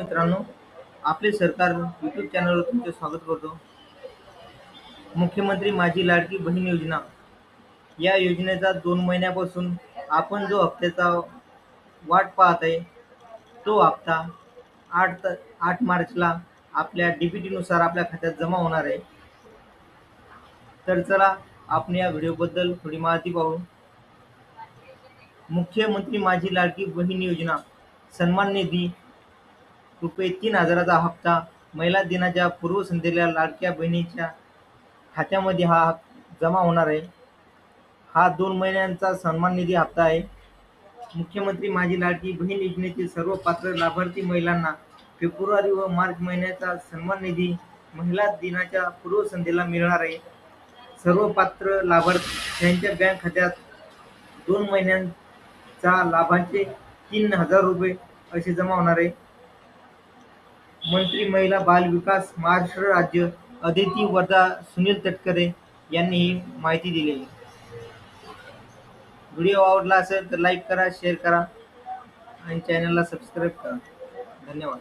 मित्रांनो आपले सरकार यूट्यूब चॅनलवर तुमचे स्वागत करतो. मुख्यमंत्री माझी लाडकी बहीण योजना. या योजनेचा दोन महिन्यापासून आपण जो हप्त्याचा वाट पाहत आहे तो हप्ता आठ त आठ मार्चला आपल्या डी बी टीनुसार आपल्या खात्यात जमा होणार आहे. तर चला आपण या व्हिडिओबद्दल थोडी माहिती पाहू. मुख्यमंत्री माझी लाडकी बहीण योजना सन्मान निधी रुपये तीन हजाराचा हप्ता महिला दिनाच्या पूर्वसंध्येला लाडक्या बहिणीच्या खात्यामध्ये हा जमा होणार आहे. हा दोन महिन्यांचा सन्मान निधी हप्ता आहे. मुख्यमंत्री माझी लाडकी बहीण योजनेतील सर्व पात्र लाभार्थी महिलांना फेब्रुवारी व मार्च महिन्याचा सन्मान निधी महिला दिनाच्या पूर्वसंध्येला मिळणार आहे. सर्व पात्र लाभार्थ्यांच्या बँक खात्यात दोन महिन्यांचा लाभांचे तीन हजार रुपये असे जमा होणार आहे. मंत्री महिला बाल विकास महाराष्ट्र राज्य अदिती वर्धा सुनील तटकरे यांनी ही माहिती दिलेली व्हिडिओ आवडला असेल तर लाईक करा शेअर करा आणि चॅनलला सबस्क्राईब करा. धन्यवाद.